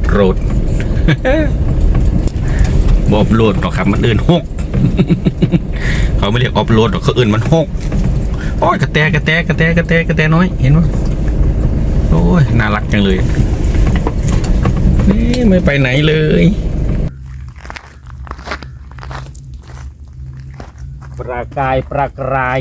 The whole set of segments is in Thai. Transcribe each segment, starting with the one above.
ฟโรดบอฟโรดหรอกครับ มันเอื่นหกเขาไม่เรียกออฟโรดหรอกเขาเอื่นมันหกโอ้ยกระแตกระแตกระแตกระแตกระแตน้อย เห็นไหมโอ้ยน่ารักจังเลยนี่ไม่ไปไหนเลยปรากายปรากาย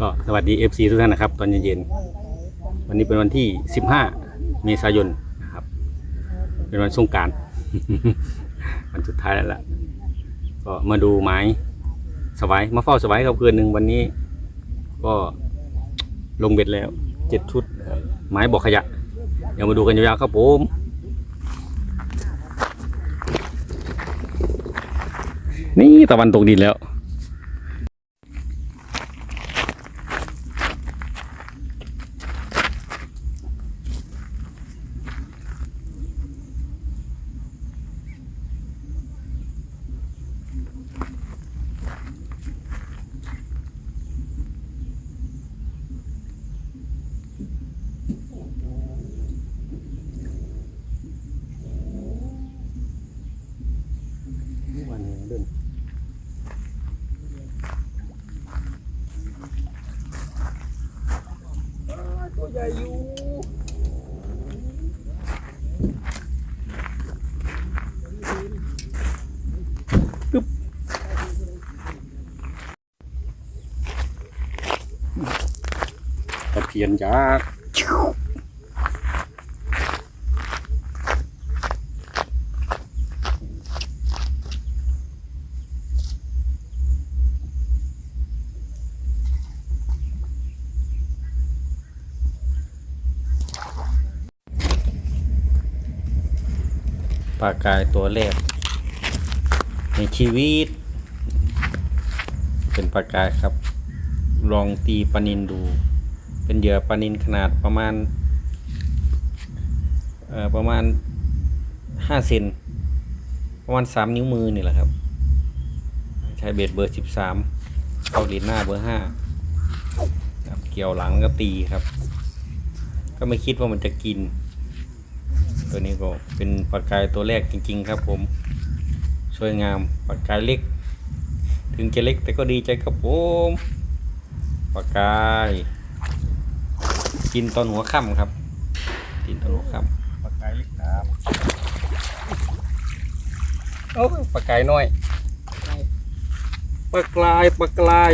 ก็ สวัสดี FC ทุกท่านนะครับ ตอนเย็นๆวันนี้เป็นวันที่ 15 เมษายนนะครับ เป็นวันสงการ วันสุดท้ายแล้วล่ะก็มาดูไม้สวายมาเฝ้าสวายกับเพื่อนหนึ่งวันนี้ ก็ลงเบ็ดแล้วเจ็ดชุดไม้บอกขยะ เดี๋ยวมาดูกันยาวๆครับผมนี่ตะวันตกดินแล้ว วันนี้เดินตัวใหญ่อยู่กึ๊บียนยักษ์ปลากายตัวแรกในชีวิต เป็นปลากายครับ ลองตีปลานินดู เป็นเหยื่อปลานินขนาดประมาณประมาณห้าเซนประมาณสามนิ้วมือนี่แหละครับ ใช้เบ็ดเบอร์สิบสามเข้าลีนหน้าเบอร์ห้าครับเกี่ยวหลังก็ตีครับ ก็ไม่คิดว่ามันจะกิน ตัวนี้ก็เป็นปลากายตัวแรกจริง ๆ ครับผมสวยงามปลากายเล็ก ถึงจะเล็กแต่ก็ดีใจครับผมปลากาย กินตอนหัวค่ำครับ กินตอนหัวค่ำปลากายเล็กครับโอ้ยปลากายน้อยปลากลายปลากลาย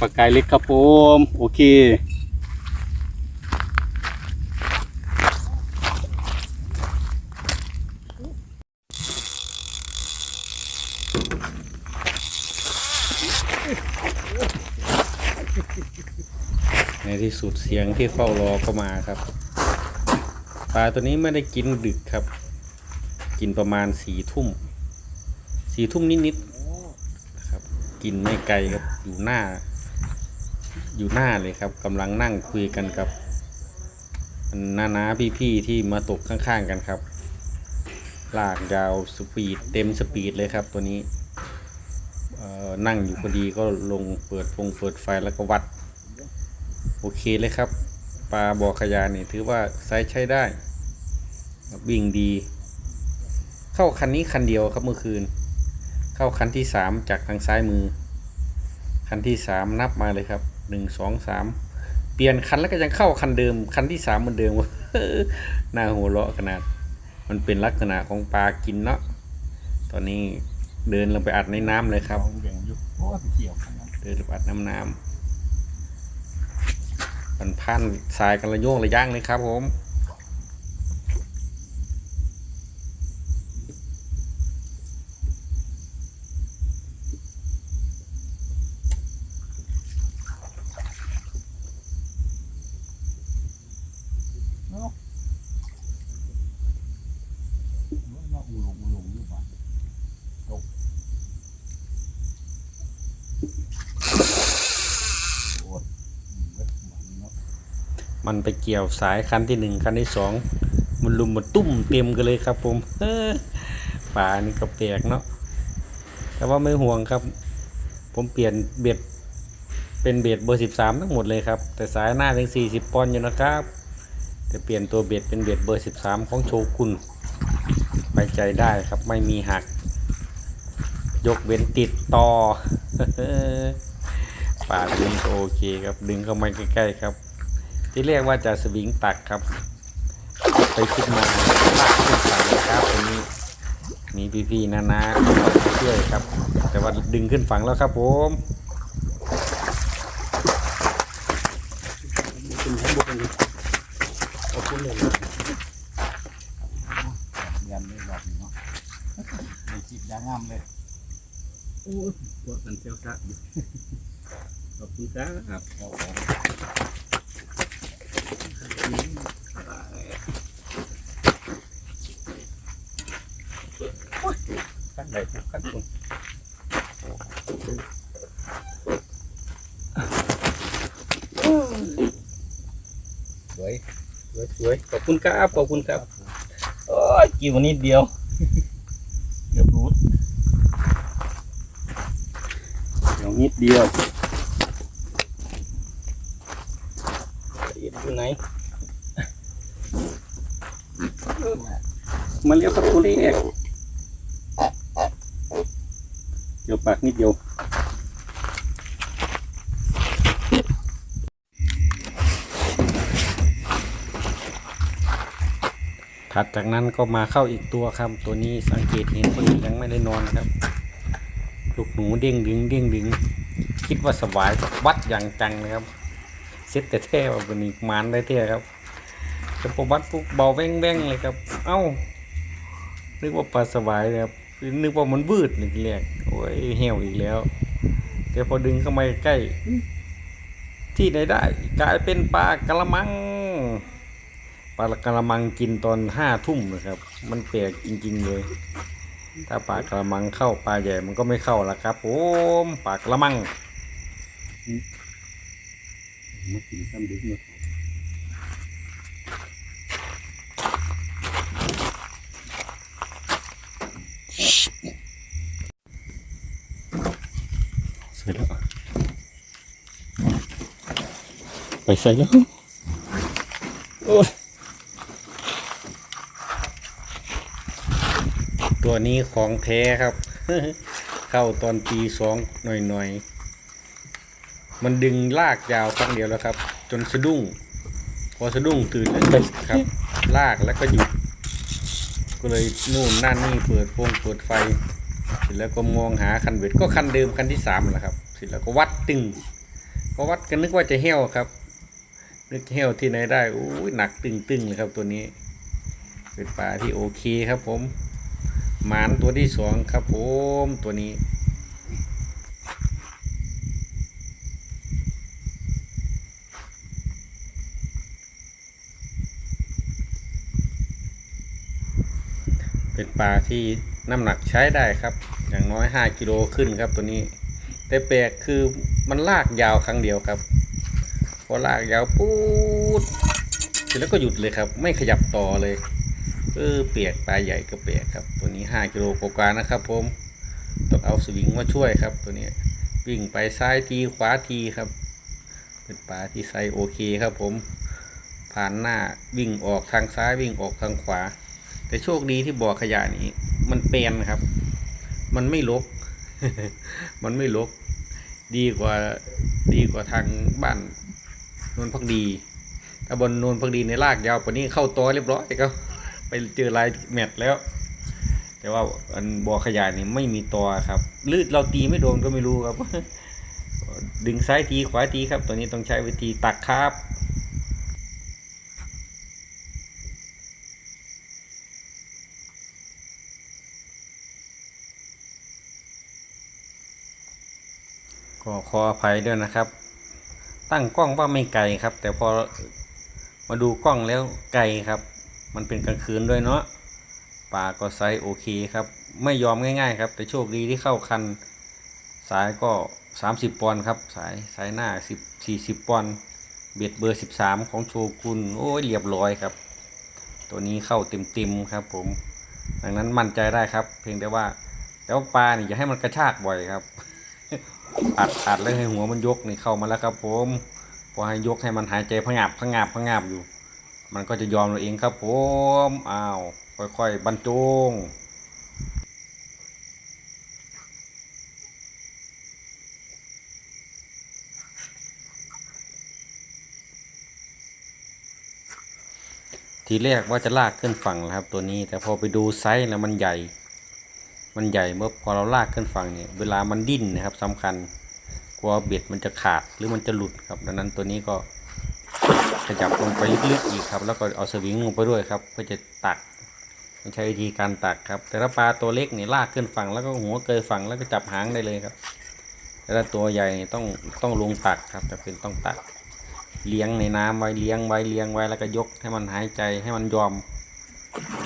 ปลากายเล็กครับผม โอเค สุดเสียงที่เฝ้ารอก็มาครับปลาตัวนี้ไม่ได้กินดึกครับ กินประมาณสี่ทุ่มสี่ทุ่มนิดๆนะครับ กินไม่ไกลครับอยู่หน้า อยู่หน้าเลยครับกำลังนั่งคุยกันกับน้านาๆพี่ๆที่มาตกข้างๆกันครับ ลากยาวสปีดเต็มสปีดเลยครับตัวนี้นั่งอยู่พอดีก็ลงเปิดฟงเปิดไฟแล้วก็วัด โอเคเลยครับ ปลาบ่อขยานี่ถือว่าไซส์ใช้ได้วิ่งดี เข้าคันนี้คันเดียวครับเมื่อคืน เข้าคันที่สามจากทางซ้ายมือ คันที่สามนับมาเลยครับหนึ่งสองสามเปลี่ยนคันแล้วก็ยังเข้าคันเดิม คันที่สามเหมือนเดิมน่าหัวเราะขนาด มันเป็นลักษณะของปลากินเนาะตอนนี้เดินลงไปอัดในน้ำเลยครับเอาเหวี่ยงไปเกี่ยวกันนะเดินไปอัดน้ำน้ำ มันพันทรายกันระโยงระย่างเลยครับผม เนาะเนาะอูหลงอูหลงอยู่บ้านตกโอ้ยอืมเว้ยบ้านนี้เนาะ มันไปเกี่ยวสายคันที่หนึ่งคันที่สองมันลุมมาตุ้มเต็มกันเลยครับผมป่านี่ก็แปลกเนาะแต่ว่าไม่ห่วงครับ ผมเปลี่ยนเบ็ดเป็นเบ็ดเบอร์สิบสามทั้งหมดเลยครับ แต่สายหน้าถึงสี่สิบปอนด์อยู่นะครับแต่เปลี่ยนตัวเบ็ดเป็นเบ็ดเบอร์สิบสามของโชกุนไปใจได้ครับไม่มีหัก ยกเว้นติดต่อป่าดึงโอเคครับดึงเข้ามาใกล้ๆครับ ที่เรียกว่าจะสวิงตักครับ ไปขึ้นมาลากขึ้นฝั่งเลยครับตรงนี้มีพี่ๆนานาๆเข้ามาช่วยครับ แต่ว่าดึงขึ้นฝั่งแล้วครับผมคุณให้บุกเลยขอบคุณเลยเรียนไม่หลอกเนาะในจิบยางงามเลยโอ้ยปวดกันเซียวซักอยู่ขอบคุณครับ ครับผมขั้นใดขั้นคุณสวยสวยสวยขอบคุณครับขอบคุณครับโอ้ยกี่วันนี้เดียวเดี๋ยวรูดเดี๋ยวนิดเดียวละเอียดอยู่ไหน มาเรียกประตูเล็กเดี๋ยวปากนิดเดียวถัดจากนั้นก็มาเข้าอีกตัวครับ ตัวนี้สังเกตเห็นคนยังไม่ได้นอนครับ ลูกหนูเด้งดึงเด้งดึง คิดว่าสบายวัดอย่างจังเลยครับ เซ็ตแต่แท้ว่าเป็นอีกมานได้แท้ครับแต่พอวัดปุ๊บเบาแว่งแว่งๆเลยครับ เอ้า นึกว่าปลาสบายเลยครับ นึกว่ามันบืดนึกแรกโอ้ยเหี่ยวอีกแล้ว แต่พอดึงเข้ามาใกล้ ที่ไหนได้กลายเป็นปลากระมังปลากระมังกินตอนห้าทุ่มนะครับ มันแปลกจริง ๆ เลย ถ้าปลากระมังเข้าปลาใหญ่มันก็ไม่เข้าละครับผมปลากระมัง มากินซ้ำดึกเนาะเสร็จแล้ว ไปใส่แล้ว โอ้ยตัวนี้ของแท้ครับ เข้าตอนปีสองหน่อยๆ มันดึงลากยาวครั้งเดียวแล้วครับ จนสะดุ้ง พอสะดุ้งตื่นแล้วครับ ลากแล้วก็หยุด ก็เลยนู่นนั่นนี่เปิดโฟงเปิดไฟ เสร็จแล้วก็มองหาคันเบ็ดก็คันเดิมคันที่สามแหละครับ เสร็จแล้วก็วัดตึงพอวัดกันนึกว่าจะเหี้ยวครับ นึกเหี้ยวที่ไหนได้โอ้ยหนักตึงตึงๆเลยครับตัวนี้ เป็นปลาที่โอเคครับผมหมานตัวที่สองครับผมตัวนี้ เป็นปลาที่น้ำหนักใช้ได้ครับ อย่างน้อย 5 กิโลขึ้นครับตัวนี้ แต่แปลกคือมันลากยาวครั้งเดียวครับ พอลากยาวปูดเสร็จแล้วก็หยุดเลยครับ ไม่ขยับต่อเลยเออเปียกปลาใหญ่ก็เปียกครับ ตัวนี้ 5 กิโลกว่านะครับ ผมต้องเอาสวิงมาช่วยครับ ตัวนี้วิ่งไปซ้ายทีขวาทีครับเป็นปลาที่ไซโอเคครับผม ผ่านหน้าวิ่งออกทางซ้ายวิ่งออกทางขวา แต่โชคดีที่บ่อขยะนี้ มันเปลนครับ มันไม่ลก มันไม่ลก ดีกว่าดีกว่าทางบ้านนนพักดีถ้าบนนนพักดีในลากยาวกว่านี้เข้าตัวเรียบร้อยครับไปเจอลายแมทแล้ว แต่ว่าอันบ่อขยะนี่ไม่มีตัวครับลืดเราตีไม่โดนก็ไม่รู้ครับ ดึงซ้ายทีขวาทีครับ ตัวนี้ต้องใช้วิธีตักครับ ขออภัยด้วยนะครับ ตั้งกล้องว่าไม่ไกลครับ แต่พอมาดูกล้องแล้วไกลครับ มันเป็นกลางคืนด้วยเนาะปลาก็ไซส์โอเคครับ ไม่ยอมง่าย ๆ ครับ แต่โชคดีที่เข้าคัน สายก็ 30 ปอนด์ครับ สายสายหน้า 10 40 ปอนด์เบ็ดเบอร์ 13 ของโชกุนโอ้ยเรียบร้อยครับ ตัวนี้เข้าเต็มๆครับ ผมดังนั้นมั่นใจได้ครับ เพียงแต่ว่าแต่ว่าปลาเนี่อย่าให้มันกระชากบ่อยครับ อัดอัดแล้วให้หัวมันยกนี่เข้ามาแล้วครับผมพอให้ยกให้มันหายใจพงาบพงาบพงาบอยู่ มันก็จะยอมเราเองครับผมอ้าวค่อยๆบรรจงทีแรกว่าจะลากขึ้นฝั่งนะครับตัวนี้ แต่พอไปดูไซส์แล้วมันใหญ่ มันใหญ่เมื่อพอเราลากขึ้นฝั่งเนี่ยเวลามันดิ้นนะครับสำคัญกลัวเบ็ดมันจะขาดหรือมันจะหลุดครับ ดังนั้นตัวนี้ก็ขยับลงไปลึกๆอีกครับ แล้วก็เอาสวิงลงไปด้วยครับเพื่อจะตักใช้วิธีการตักครับ แต่ถ้าปลาตัวเล็กเนี่ยลากขึ้นฝั่งแล้วก็หัวเกยฝั่งแล้วก็จับหางได้เลยครับ แต่ถ้าตัวใหญ่ต้องต้องลงตักครับแต่เป็นต้องตักเลี้ยงในน้ำไว้เลี้ยงไว้เลี้ยงไว้แล้วก็ยกให้มันหายใจให้มันยอม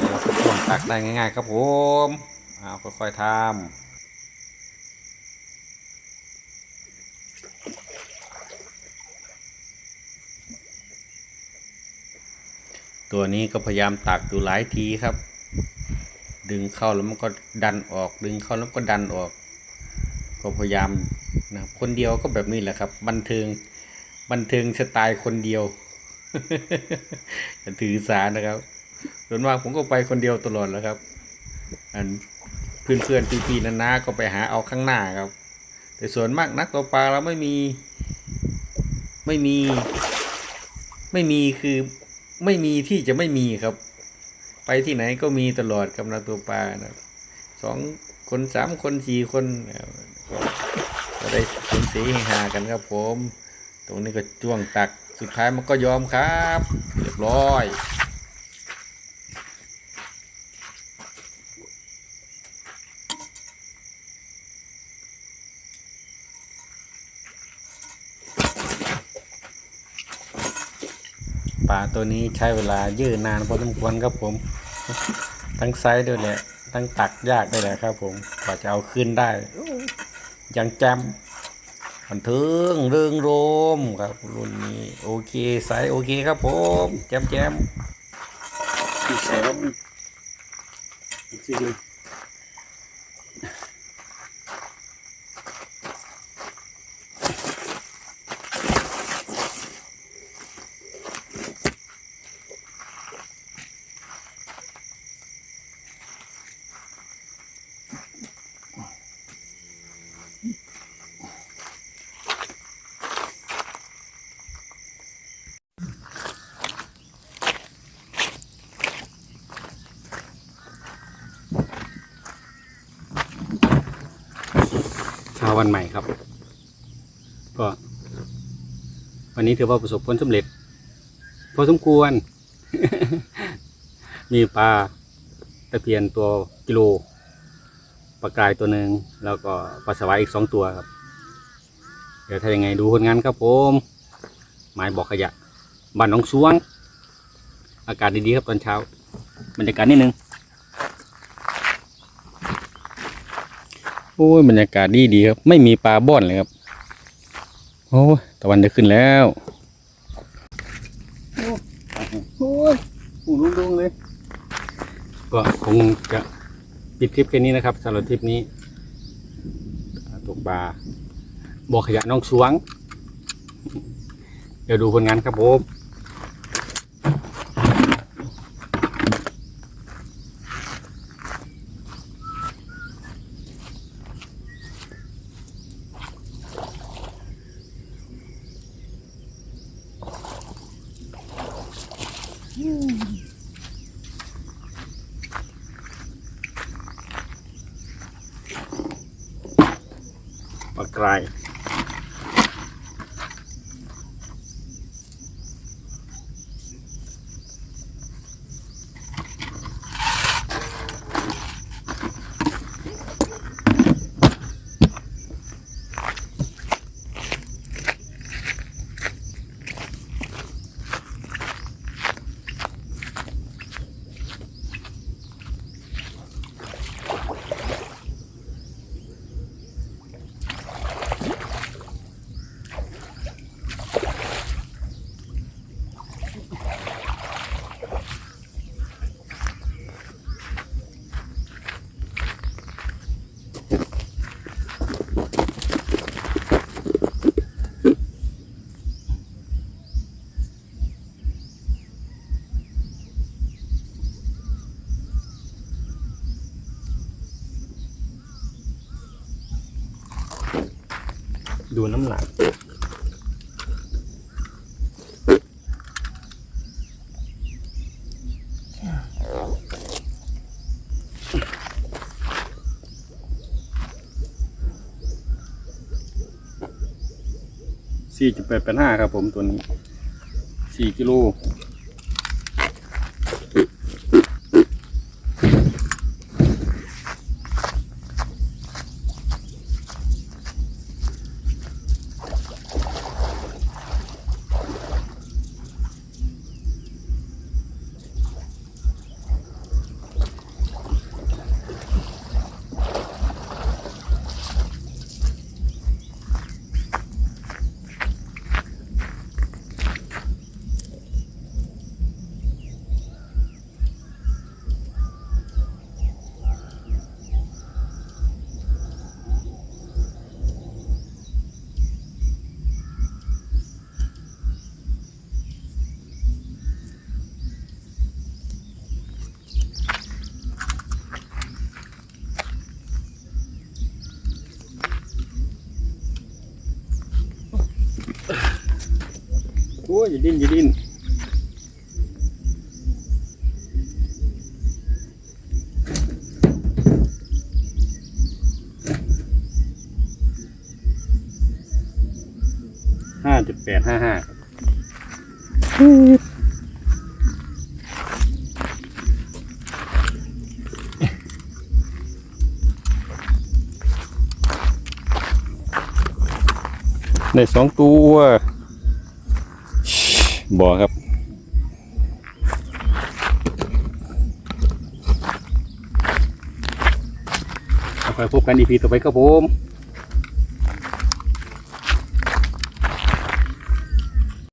แล้วก็ตักได้ง่าย ๆ ครับผม อ้าค่อยๆทำตัวนี้ก็พยายามตักอยู่หลายทีครับ ดึงเข้าแล้วมันก็ดันออก ดึงเข้าแล้วก็ดันออก ก็พยายามนะคนเดียวก็แบบนี้แหละครับ บันเทิงบันเทิงสไตล์คนเดียวอย่าถือสานะครับส่วนมากผมก็ไปคนเดียวตลอดแล้วครับ อัน เพื่อนๆพี่ๆนานาก็ไปหาเอาข้างหน้าครับ แต่ส่วนมากนักตัวปลาเราไม่มี ไม่มี ไม่มีคือไม่มีที่จะไม่มีครับ ไปที่ไหนก็มีตลอดกับนักตัวปลานะครับสองคนสามคนสี่คนนะครับก็ได้สนสีให้หากันครับผม ตรงนี้ก็จ้วงตักสุดท้ายมันก็ยอมครับ เรียบร้อย ปลาตัวนี้ใช้เวลายืดนานพอสมควรครับผม ทั้งไซส์ด้วยแหละ ทั้งตักยากด้วยแหละครับผมกว่าจะเอาขึ้นได้ยังแจมบันเทิงเริงโรมครับรุ่นนี้โอเคไซส์โอเคครับผม แจมแจมใส่แล้วมันจริงเลย เช้าวันใหม่ครับ ก็วันนี้ถือว่าประสบผลสำเร็จ พอสมควร มีปลาตะเพียนตัวกิโลปลากรายตัวหนึ่งแล้วก็ปลาสวายอีกสองตัวครับ เดี๋ยวถ้ายังไงดูผลงานครับผมหมายบอกขยะบ้านหนองสวง อากาศดีๆครับตอนเช้าบรรยากาศนิดนึง อ้ยบรรยากาศดีดีครับ ไม่มีปลาบ่อนเลยครับ โอ้ยตะวันจะขึ้นแล้วโอ้ยหูรุ่งรุ่งเลย ก็คงจะปิดคลิปแค่นี้นะครับสำหรับทริปนี้ตกปลาบ่อขยะน้องสวง เดี๋ยวดูผลงานครับผม ปลากราย ดูน้ำหนักสี่จุดแปดแปดห้าครับผมตัวนี้สี่กิโล ยอย่าดิ้นอย่าดิ้นห้าจุดแปดห้าห้าได้สองตัว บ่อครับเอยพบกันอีพีต่อไปครับผม